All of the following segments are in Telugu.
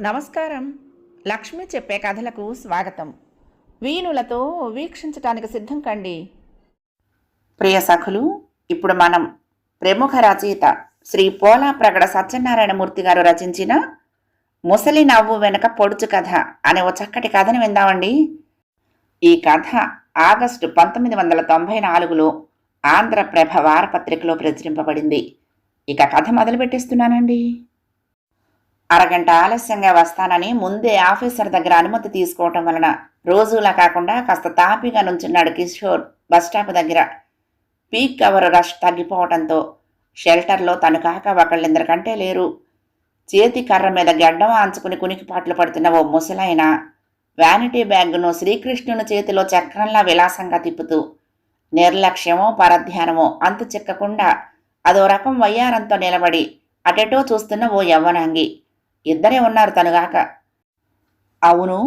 నమస్కారం. లక్ష్మి చెప్పే కథలకు స్వాగతం. వీణులతో వీక్షించటానికి సిద్ధం కండి. ప్రియ సఖులు ఇప్పుడు మనం ప్రముఖ రచయిత శ్రీ పోలా ప్రగడ సత్యనారాయణమూర్తి గారు రచించిన ముసలి నవ్వు వెనక పొడుచు కథ అనే ఓ చక్కటి కథను విందామండి. ఈ కథ ఆగస్టు పంతొమ్మిది వందల తొంభై నాలుగులో ఆంధ్రప్రభ వారపత్రికలో ప్రచురింపబడింది. ఇక కథ మొదలు పెట్టేస్తున్నానండి అరగంట ఆలస్యంగా వస్తానని ముందే ఆఫీసర్ దగ్గర అనుమతి తీసుకోవటం వలన రోజులా కాకుండా కాస్త తాపిగా నుంచున్నాడు కిషోర్ బస్టాప్ దగ్గర. పీక్ అవర్ రష్ తగ్గిపోవటంతో షెల్టర్లో తను కాక ఒకళ్ళిద్దరికంటే లేరు. చేతి కర్ర మీద గడ్డం ఆంచుకుని కునికిపాట్లు పడుతున్న ఓ ముసలాయన వ్యానిటీ బ్యాగ్ను శ్రీకృష్ణుని చేతిలో చక్రంలా విలాసంగా తిప్పుతూ నిర్లక్ష్యమో పరధ్యానమో అంతు చిక్కకుండా అదో రకం వయ్యారంతో నిలబడి అటెటో చూస్తున్న ఓ యవ్వనాంగి. ఇద్దరే ఉన్నారు తనుగాక. అవును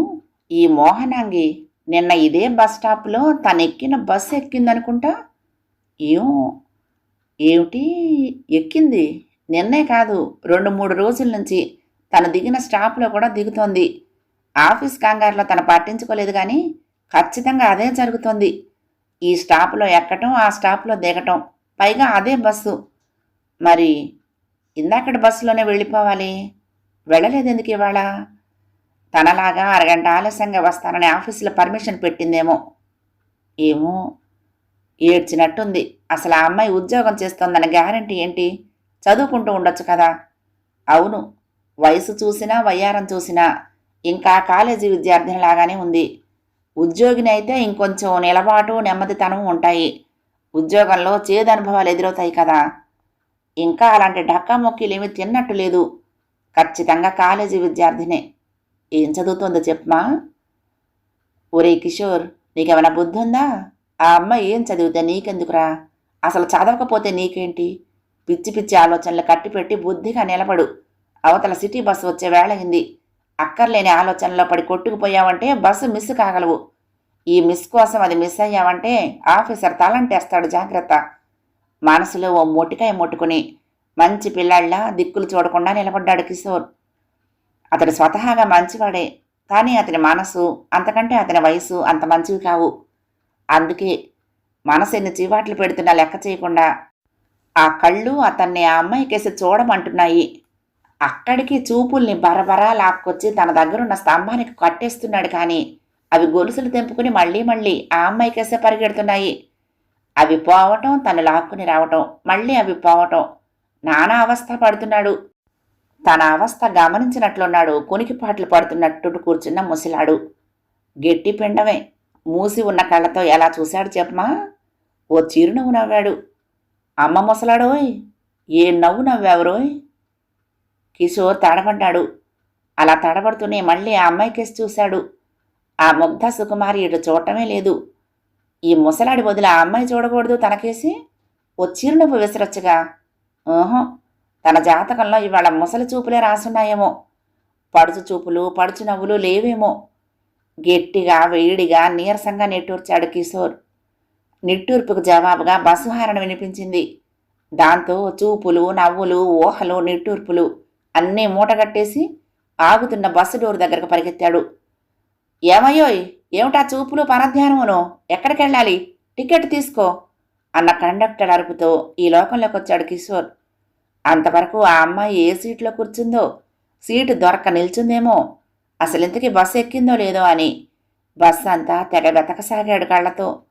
ఈ మోహనాంగి నిన్న ఇదే బస్ స్టాప్లో తనెక్కిన ఎక్కిన బస్సు ఎక్కిందనుకుంటా? ఏం ఏమిటి? ఎక్కింది? నిన్నే కాదు రెండు మూడు రోజుల నుంచి తను దిగిన స్టాప్లో కూడా దిగుతోంది. ఆఫీస్ కంగారులో తను పట్టించుకోలేదు కానీ ఖచ్చితంగా అదే జరుగుతోంది. ఈ స్టాప్లో ఎక్కటం ఆ స్టాప్లో దిగటం. పైగా అదే బస్సు. మరి ఇందాకటి బస్సులోనే వెళ్ళిపోవాలి. వెళ్ళలేదు ఎందుకు ఇవాళ? తనలాగా అరగంట ఆలస్యంగా వస్తానని ఆఫీసులో పర్మిషన్ పెట్టిందేమో. ఏమో? ఏడ్చినట్టుంది. అసలు ఆ అమ్మాయి ఉద్యోగం చేస్తోందన్న గ్యారంటీ ఏంటి? చదువుకుంటూ ఉండొచ్చు కదా? అవును. వయసు చూసినా వయ్యారం చూసినా ఇంకా కాలేజీ విద్యార్థినిలాగానే ఉంది. ఉద్యోగిని అయితే ఇంకొంచెం నిలబాటు నెమ్మదితనం ఉంటాయి. ఉద్యోగంలో చేదు అనుభవాలు ఎదురవుతాయి కదా. ఇంకా అలాంటి డక్కా మొక్కీలేమీ తిన్నట్టు లేదు. ఖచ్చితంగా కాలేజీ విద్యార్థినే. ఏం చదువుతుందో చెప్పమా? ఒరే కిషోర్ నీకేమైనా బుద్ధి ఉందా ఆ అమ్మాయి ఏం చదివితే నీకెందుకురా? అసలు చదవకపోతే నీకేంటి? పిచ్చి పిచ్చి ఆలోచనలు కట్టిపెట్టి బుద్ధిగా నిలబడు. అవతల సిటీ బస్సు వచ్చే వేళ అయింది. అక్కర్లేని ఆలోచనలో పడి కొట్టుకుపోయావంటే బస్సు మిస్ కాగలవు. ఈ మిస్ కోసం అది మిస్ అయ్యావంటే ఆఫీసర్ తలంటేస్తాడు జాగ్రత్త. మనసులో ఓ మొటికాయ ముట్టుకుని మంచి పిల్లాళ్ళ దిక్కులు చూడకుండా నిలబడ్డాడు కిషోర్. అతడు స్వతహాగా మంచివాడే కానీ అతని మనసు అంతకంటే అతని వయసు అంత మంచివి కావు. అందుకే మనసు ఎన్ని చీవాట్లు పెడుతున్నా లెక్క చేయకుండా ఆ కళ్ళు అతన్ని ఆ అమ్మాయికేసి చూడమంటున్నాయి. అక్కడికి చూపుల్ని బరబరా లాక్కొచ్చి తన దగ్గరున్న స్తంభానికి కట్టేస్తున్నాడు కానీ అవి గొలుసులు తెంపుకుని మళ్ళీ మళ్ళీ ఆ అమ్మాయికేసే పరిగెడుతున్నాయి. అవి పోవటం తను లాక్కుని రావటం మళ్ళీ అవి పోవటం నానా అవస్థ పడుతున్నాడు. తన అవస్థ గమనించినట్లున్నాడు కునికిపాట్లు పడుతున్నట్టు కూర్చున్న ముసిలాడు. గట్టి పిండమే మూసి ఉన్న కళ్ళతో ఎలా చూశాడు చెప్పమా? ఓ చిరునవ్వు నవ్వాడు. అమ్మ ముసలాడోయ్ ఏ నవ్వు నవ్వావురోయ్? కిషోర్ తడబడ్డాడు అలా తడబడుతూనే మళ్ళీ ఆ అమ్మాయి కేసు చూశాడు. ఆ ముగ్ధ సుకుమారి ఇటు చూడటమే లేదు. ఈ ముసలాడి వదిలి ఆ అమ్మాయి చూడకూడదు తనకేసి ఓ చిరునవ్వు విసరొచ్చుగా. ఓహో తన జాతకంలో ఇవాళ ముసలి చూపులే రాసున్నాయేమో. పడుచు చూపులు పడుచు నవ్వులు లేవేమో. గట్టిగా వేడిగా నీరసంగా నిట్టూర్చాడు కిషోర్. నిట్టూర్పుకు జవాబుగా బస్సు హారణ వినిపించింది. దాంతో చూపులు నవ్వులు ఊహలు నిట్టూర్పులు అన్నీ మూటగట్టేసి ఆగుతున్న బస్సు డోర్ దగ్గరకు పరిగెత్తాడు. ఏమయ్యోయ్? ఏమిటా చూపులు పరధ్యానమును? ఎక్కడికెళ్ళాలి? టికెట్ తీసుకో అన్న కండక్టర్ అరుపుతో ఈ లోకంలోకి వచ్చాడు కిషోర్. అంతవరకు ఆ అమ్మాయి ఏ సీట్లో కూర్చుందో? సీటు దొరక్క నిల్చుందేమో? అసలు బస్సు ఎక్కిందో లేదో అని బస్సు అంతా తెగ వెతకసాగాడు కళ్ళతో.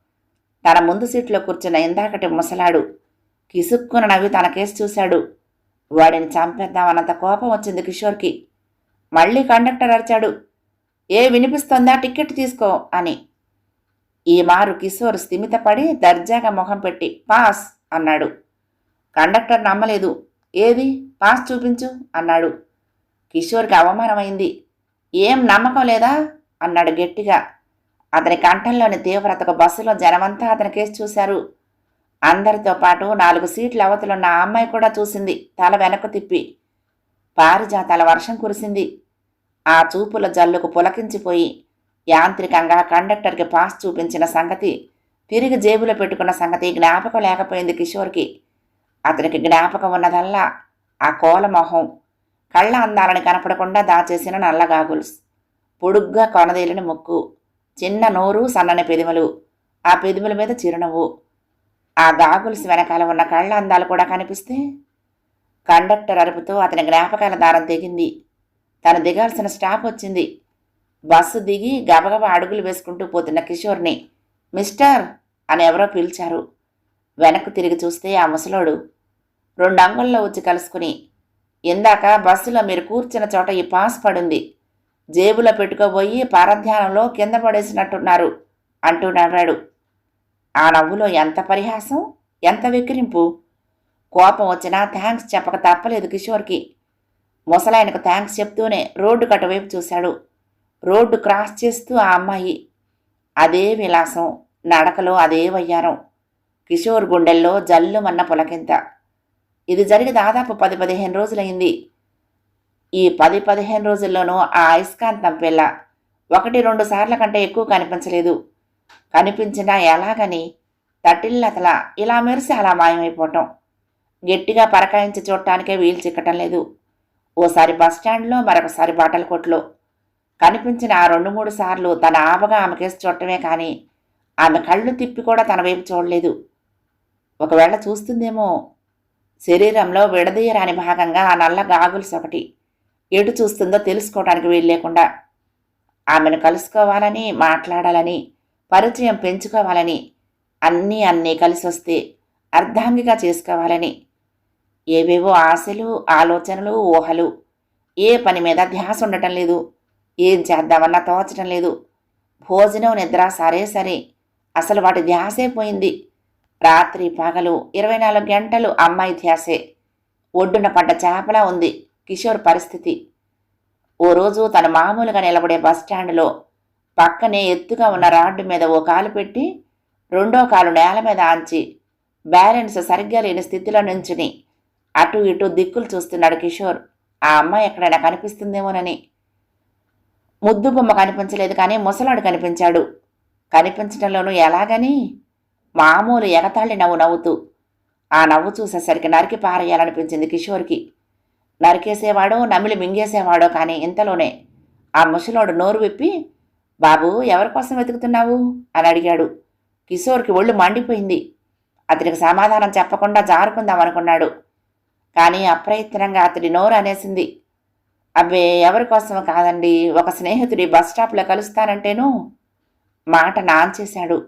తన ముందు సీట్లో కూర్చున్న ఇందాకటి ముసలాడు కిసుక్కున నవ్వి తన కేసు చూశాడు. వాడిని చంపేద్దామన్నంత కోపం వచ్చింది కిషోర్కి. మళ్ళీ కండక్టర్ అరిచాడు. ఏ వినిపిస్తోందా టికెట్ తీసుకో అని. ఈ మారు కిషోర్ స్థిమితపడి దర్జాగా మొహం పెట్టి పాస్ అన్నాడు. కండక్టర్ నమ్మలేదు. ఏది? పాస్ చూపించు అన్నాడు. కిషోర్కి అవమానమైంది. ఏం నమ్మకం లేదా? అన్నాడు గట్టిగా. అతని కంఠంలోని తీవ్రతకు బస్సులో జనమంతా అతని కేసు చూశారు. అందరితో పాటు నాలుగు సీట్ల అవతలున్న ఆ అమ్మాయి కూడా చూసింది. తల వెనక్కు తిప్పి. పారిజాతాల వర్షం కురిసింది. ఆ చూపుల జల్లుకు పులకించిపోయి యాంత్రికంగా కండక్టర్కి పాస్ చూపించిన సంగతి తిరిగి జేబులో పెట్టుకున్న సంగతి జ్ఞాపకం లేకపోయింది కిషోర్కి. అతనికి జ్ఞాపకం ఉన్నదల్లా ఆ కోలమొహం కళ్ళ అందాలని కనపడకుండా దాచేసిన నల్లగాగుల్స్ పొడుగ్గా కొనదేలిన ముక్కు చిన్న నోరు సన్నని పెదిమలు ఆ పెదిమల మీద చిరునవ్వు ఆ గాగుల్స్ వెనకాల ఉన్న కళ్ళ అందాలు కూడా కనిపిస్తే కండక్టర్ అరుపుతో అతని జ్ఞాపకాల దారం తెగింది. తను దిగాల్సిన స్టాప్ వచ్చింది. బస్సు దిగి గబగబా అడుగులు వేసుకుంటూ పోతున్న కిషోర్ని మిస్టర్ అని ఎవరో పిలిచారు. వెనక్కు తిరిగి చూస్తే ఆ ముసలోడు రెండు అంగుల్లో వచ్చి కలుసుకుని ఇందాక బస్సులో మీరు కూర్చున్న చోట ఈ పాస్ పడుంది. జేబులో పెట్టుకోబోయి పరధ్యానంలో కింద పడేసినట్టున్నారు అంటూ నవ్వాడు. ఆ నవ్వులో ఎంత పరిహాసం? ఎంత వెక్కిరింపు? కోపం వచ్చినా థ్యాంక్స్ చెప్పక తప్పలేదు కిషోర్కి. ముసలాయనకు థ్యాంక్స్ చెప్తూనే రోడ్డు కటువైపు చూశాడు. రోడ్డు క్రాస్ చేస్తూ ఆ అమ్మాయి అదే విలాసం నడకలో అదే వయ్యారం. కిషోర్ గుండెల్లో జల్లుమన్న పులకింత. ఇది జరిగి దాదాపు పది పదిహేను రోజులైంది ఈ పది పదిహేను రోజుల్లోనూ ఆ అయస్కాంతం పిల్ల ఒకటి రెండు సార్ల కంటే ఎక్కువ కనిపించలేదు. కనిపించినా ఎలాగని తటిల్లతల ఇలా మెరిసి అలా మాయమైపోవటం. గట్టిగా పరకాయించి చూడటానికే వీలు చిక్కటం లేదు. ఓసారి బస్టాండ్లో మరొకసారి బట్టల కొట్లో. కనిపించిన ఆ రెండు మూడు సార్లు తన ఆపగా ఆమెకేసి చూడటమే కానీ ఆమె కళ్ళు తిప్పి కూడా తన వైపు చూడలేదు. ఒకవేళ చూస్తుందేమో శరీరంలో విడదీయరాని భాగంగా ఆ నల్ల గాగుల్స్ ఒకటి. ఎటు చూస్తుందో తెలుసుకోవడానికి వీలు లేకుండా. ఆమెను కలుసుకోవాలని మాట్లాడాలని పరిచయం పెంచుకోవాలని అన్నీ అన్నీ కలిసి వస్తే అర్ధాంగిగా చేసుకోవాలని. ఏవేవో ఆశలు ఆలోచనలు ఊహలు. ఏ పని మీద ధ్యాస ఉండటం లేదు. ఏం చేద్దామన్నా తోచటం లేదు. భోజనం నిద్ర సరే సరే. అసలు వాటి ధ్యాసే పోయింది. రాత్రి పగలు ఇరవై నాలుగు గంటలు అమ్మాయి ధ్యాసే. ఒడ్డున పడ్డ చేపలా ఉంది. కిషోర్ పరిస్థితి. ఓ రోజు తన మామూలుగా నిలబడే బస్టాండ్లో పక్కనే ఎత్తుగా ఉన్న రాడ్డు మీద ఓ కాలు పెట్టి రెండో కాలు నేల మీద ఆంచి బ్యాలెన్స్ సరిగ్గా లేని స్థితిలో నుంచుని అటు ఇటు దిక్కులు చూస్తున్నాడు కిషోర్. ఆ అమ్మాయి ఎక్కడైనా కనిపిస్తుందేమోనని. ముద్దు బొమ్మ కనిపించలేదు కానీ ముసలాడు కనిపించాడు. కనిపించడంలోనూ ఎలాగని? మామూలు ఎగతాళి నవ్వు నవ్వుతూ. ఆ నవ్వు చూసేసరికి నరికి పారేయాలనిపించింది కిషోర్కి. నరికేసేవాడో నమిలి మింగేసేవాడో కానీ ఇంతలోనే ఆ ముసలోడు నోరు విప్పి బాబు ఎవరి కోసం వెతుకుతున్నావు? అని అడిగాడు. కిషోర్కి ఒళ్ళు మండిపోయింది. అతనికి సమాధానం చెప్పకుండా జారుకుందాం అనుకున్నాడు. కానీ అప్రయత్నంగా అతడి నోరు అనేసింది. అబ్బే ఎవరి కోసం కాదండి ఒక స్నేహితుడి బస్ స్టాప్లో కలుస్తానంటేను? మాట నాంచేశాడు.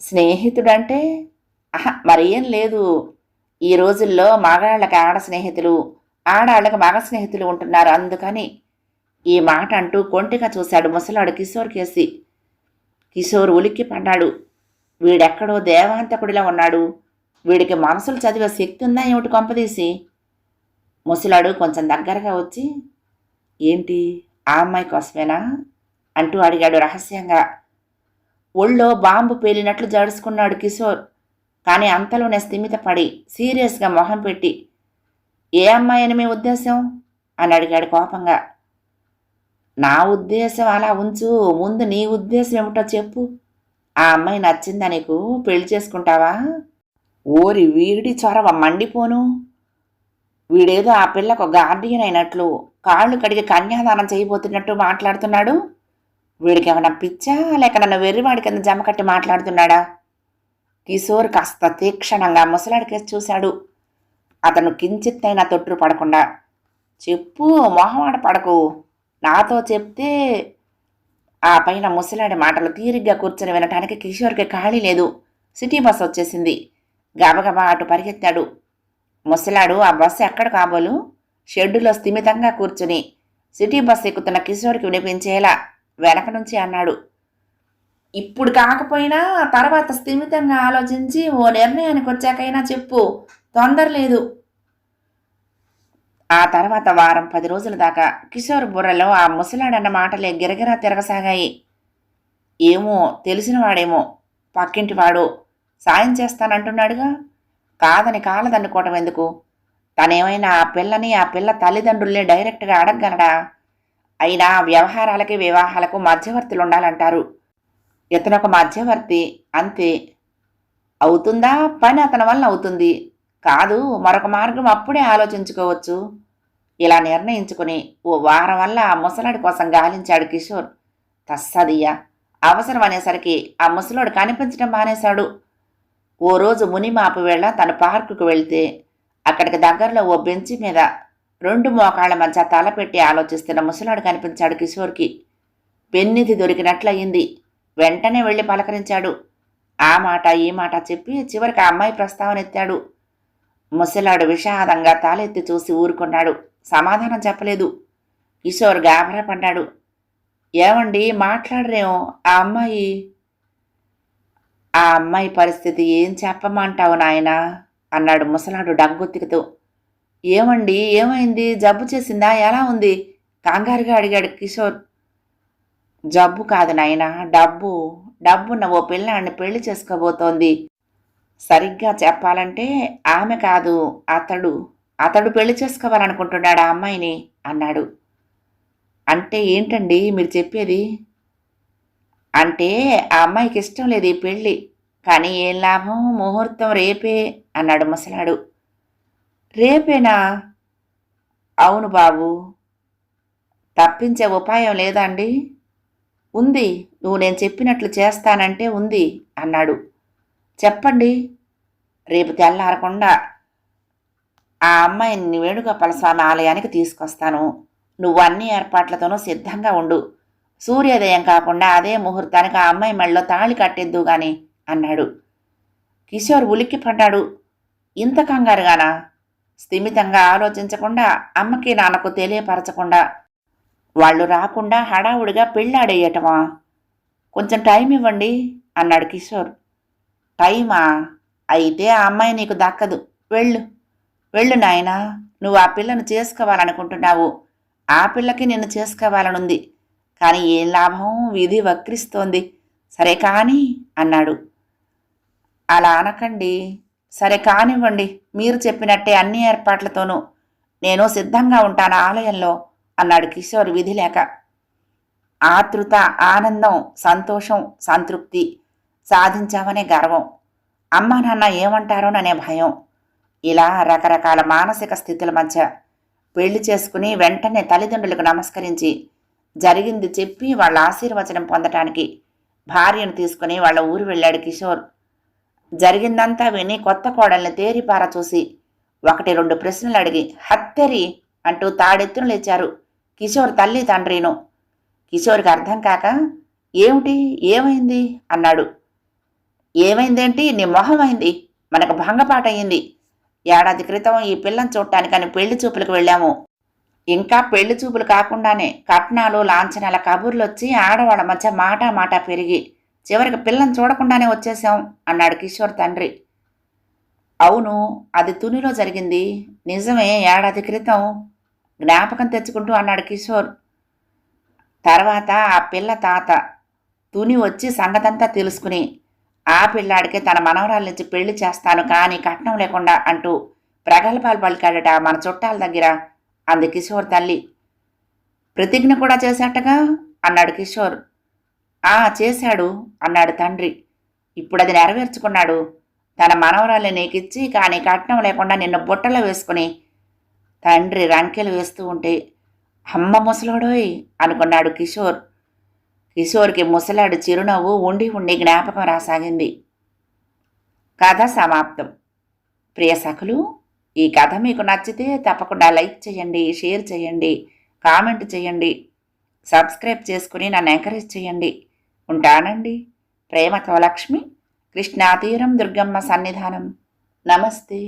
స్నేహితుడంటే? ఆహా మరేం లేదు. ఈ రోజుల్లో మగాళ్ళకి ఆడ స్నేహితులు ఆడాళ్ళకి మగ స్నేహితులు ఉంటున్నారు అందుకని ఈ మాట అంటూ కొంటిగా చూశాడు ముసలాడు కిషోర్ కేసి. కిషోర్ ఉలిక్కి పడ్డాడు. వీడెక్కడో దేవాంతకుడిలా ఉన్నాడు. వీడికి మనసులు చదివే శక్తి ఉందా ఏమిటి కొంపదీసి? ముసలాడు కొంచెం దగ్గరగా వచ్చి ఏంటి? ఆ అమ్మాయి కోసమేనా? అంటూ అడిగాడు రహస్యంగా. ఒళ్ళో బాంబు పేలినట్లు జడుచుకున్నాడు కిషోర్. కానీ అంతలోనే స్థిమితపడి సీరియస్గా మొహం పెట్టి ఏ అమ్మాయి అని మీ ఉద్దేశం అని అడిగాడు కోపంగా. నా ఉద్దేశం అలా ఉంచు. ముందు నీ ఉద్దేశం ఏమిటో చెప్పు. ఆ అమ్మాయి నచ్చిందా నీకు? పెళ్ళి చేసుకుంటావా? ఓరి వీడి చొరవ మండిపోను. వీడేదో ఆ పిల్లకు గార్డియన్ అయినట్లు కాళ్ళు కడిగి కన్యాదానం చేయబోతున్నట్టు మాట్లాడుతున్నాడు. వీడికి ఏమైనా పిచ్చా? లేక నన్ను వెర్రివాడి కింద జమ కట్టి మాట్లాడుతున్నాడా? కిషోర్ కాస్త తీక్షణంగా ముసలాడికేసి చూశాడు. అతను కించిత్తైనా తొట్టు పడకుండా చెప్పు మొహమాట పడకు. నాతో చెప్తే ఆ పైన ముసలాడి మాటలు తీరిగ్గా కూర్చొని వినటానికి కిషోర్కి ఖాళీ లేదు. సిటీ బస్ వచ్చేసింది. గబగబా అటు పరిగెత్తాడు. ముసలాడు ఆ బస్సు ఎక్కడ కాబోలు? షెడ్డులో స్థిమితంగా కూర్చుని సిటీ బస్ ఎక్కుతున్న కిషోర్కి వినిపించేలా వెనక నుంచి అన్నాడు. ఇప్పుడు కాకపోయినా తర్వాత స్థిమితంగా ఆలోచించి ఓ నిర్ణయానికి వచ్చాకైనా చెప్పు. తొందర లేదు. ఆ తర్వాత వారం పది రోజుల దాకా కిషోర్ బుర్రలో ఆ ముసలాడన్న మాటలే గిరగిరా తిరగసాగాయి. ఏమో తెలిసినవాడేమో పక్కింటివాడు సాయం చేస్తానంటున్నాడుగా. కాదని కాలదన్నుకోవటం ఎందుకు? తనేమైనా ఆ పిల్లని ఆ పిల్ల తల్లిదండ్రుల్ని డైరెక్ట్గా అడగగలడా? అయినా వ్యవహారాలకి వివాహాలకు మధ్యవర్తులు ఉండాలంటారు ఇతనొక మధ్యవర్తి అంతే. అవుతుందా? పని అతని వల్ల అవుతుంది. కాదు మరొక మార్గం అప్పుడే ఆలోచించుకోవచ్చు. ఇలా నిర్ణయించుకుని ఓ వారం వల్ల ఆ ముసలాడి కోసం గాలించాడు కిషోర్. తస్సదియ్యా అవసరం అనేసరికి ఆ ముసలోడు కనిపించడం మానేశాడు. ఓ రోజు మునిమాపు వేళ తన పార్కుకు వెళ్తే అక్కడికి దగ్గరలో ఓ బెంచి మీద రెండు మోకాళ్ళ మధ్య తలపెట్టి ఆలోచిస్తున్న ముసలాడు కనిపించాడు కిషోర్కి. పెన్నిధి దొరికినట్లయింది. వెంటనే వెళ్ళి పలకరించాడు. ఆ మాట ఈ మాట చెప్పి చివరికి ఆ అమ్మాయి ప్రస్తావన ఎత్తాడు ముసలాడు విషాదంగా తాలెత్తి చూసి ఊరుకున్నాడు. సమాధానం చెప్పలేదు. కిషోర్ గాబరపడ్డాడు ఏమండి మాట్లాడరేమో? ఆ అమ్మాయి ఆ అమ్మాయి పరిస్థితి ఏం చెప్పమంటావు నాయనా? అన్నాడు ముసలాడు డగ్గొత్తికతో ఏమండి ఏమైంది? జబ్బు చేసిందా? ఎలా ఉంది? కంగారుగా అడిగాడు కిషోర్. జబ్బు కాదు నాయనా డబ్బు. డబ్బున్న ఓ పిల్లాన్ని పెళ్ళి చేసుకోబోతోంది. సరిగ్గా చెప్పాలంటే ఆమె కాదు అతడు. అతడు పెళ్ళి చేసుకోవాలనుకుంటున్నాడు ఆ అమ్మాయిని? అన్నాడు. అంటే ఏంటండి మీరు చెప్పేది? అంటే ఆ అమ్మాయికి ఇష్టం లేదు ఈ పెళ్ళి కానీ ఏం లాభం? ముహూర్తం రేపే అన్నాడు ముసలాడు. రేపేనా? అవును బాబు. తప్పించే ఉపాయం లేదా అండి? ఉంది. నువ్వు నేను చెప్పినట్లు చేస్తానంటే ఉంది అన్నాడు. చెప్పండి. రేపు తెల్లారకుండా ఆ అమ్మాయిని వేణుగోపాల స్వామి ఆలయానికి తీసుకొస్తాను. నువ్వు అన్ని ఏర్పాట్లతోనూ సిద్ధంగా ఉండు. సూర్యోదయం కాకుండా అదే ముహూర్తానికి ఆ అమ్మాయి మెళ్ళలో తాళి కట్టేద్దు గాని అన్నాడు. కిషోర్ ఉలిక్కి పడ్డాడు ఇంత కంగారుగానా? స్థిమితంగా ఆలోచించకుండా అమ్మకి నాన్నకు తెలియపరచకుండా. వాళ్ళు రాకుండా హడావుడిగా పెళ్ళాడేయటమా? కొంచెం టైం ఇవ్వండి అన్నాడు కిషోర్. టైమా? అయితే ఆ అమ్మాయి నీకు దక్కదు. వెళ్ళు. వెళ్ళు నాయనా. నువ్వు ఆ పిల్లను చేసుకోవాలనుకుంటున్నావు. ఆ పిల్లకి నిన్ను చేసుకోవాలనుంది. కానీ ఏం లాభం? విధి వక్రిస్తోంది. సరే కాని అన్నాడు. అలా అనకండి. సరే కానివ్వండి. మీరు చెప్పినట్టే అన్ని ఏర్పాట్లతోనూ. నేను సిద్ధంగా ఉంటాను ఆలయంలో అన్నాడు కిషోర్ విధి లేక ఆతృత ఆనందం సంతోషం సంతృప్తి. సాధించామనే గర్వం. అమ్మా నాన్న ఏమంటారోననే భయం. ఇలా రకరకాల మానసిక స్థితుల మధ్య పెళ్ళి చేసుకుని వెంటనే తల్లిదండ్రులకు నమస్కరించి జరిగింది చెప్పి వాళ్ళ ఆశీర్వచనం పొందటానికి భార్యను తీసుకుని వాళ్ళ ఊరు వెళ్ళాడు కిషోర్. జరిగిందంతా విని కొత్త కోడల్ని తేరిపార చూసి ఒకటి రెండు ప్రశ్నలు అడిగి హత్తెరి అంటూ తాడెత్తును లేచారు కిషోర్ తల్లి తండ్రిను. కిషోర్కి అర్థం కాక ఏమిటి? ఏమైంది? అన్నాడు. ఏమైందేంటి? నీ మొహమైంది మనకు భంగపాట అయింది. ఏడాది క్రితం ఈ పిల్లని చూడటానికని పెళ్ళి చూపులకు వెళ్ళాము. ఇంకా పెళ్ళి చూపులు కాకుండానే కట్నాలు లాంఛనాల కబుర్లు వచ్చి ఆడవాళ్ళ మధ్య మాట మాట పెరిగి చివరికి పిల్లని చూడకుండానే వచ్చేసాం అన్నాడు కిషోర్ తండ్రి. అవును అది తునిలో జరిగింది. నిజమే ఏడాది క్రితం జ్ఞాపకం తెచ్చుకుంటూ అన్నాడు కిషోర్. తర్వాత ఆ పిల్ల తాత తుని వచ్చి సంగతంతా తెలుసుకుని ఆ పిల్లాడికి తన మనవరాలిచ్చి పెళ్ళి చేస్తాను కానీ కట్నం లేకుండా అంటూ ప్రగల్భాలు పలికాడట మన చుట్టాల దగ్గర. అంది కిషోర్ తల్లి. ప్రతిజ్ఞ కూడా చేశాటగా? అన్నాడు కిషోర్. ఆ చేశాడు అన్నాడు తండ్రి. ఇప్పుడు అది నెరవేర్చుకున్నాడు. తన మనవరాల్ని నీకిచ్చి కానీ కట్నం లేకుండా నిన్ను బుట్టలో వేసుకుని తండ్రి రంకెలు వేస్తూ ఉంటే అమ్మ ముసలోడోయ్ అనుకున్నాడు కిషోర్. కిషోర్కి ముసలాడు చిరునవ్వు ఉండి ఉండి జ్ఞాపకం రాసాగింది. కథ సమాప్తం. ప్రియ సఖులు ఈ కథ మీకు నచ్చితే తప్పకుండా లైక్ చేయండి షేర్ చేయండి కామెంట్ చేయండి సబ్స్క్రైబ్ చేసుకుని నన్ను ఎంకరేజ్ చేయండి. ఉంటానండి. ప్రేమతో లక్ష్మి కృష్ణాతీరం దుర్గమ్మ సన్నిధానం. నమస్తే.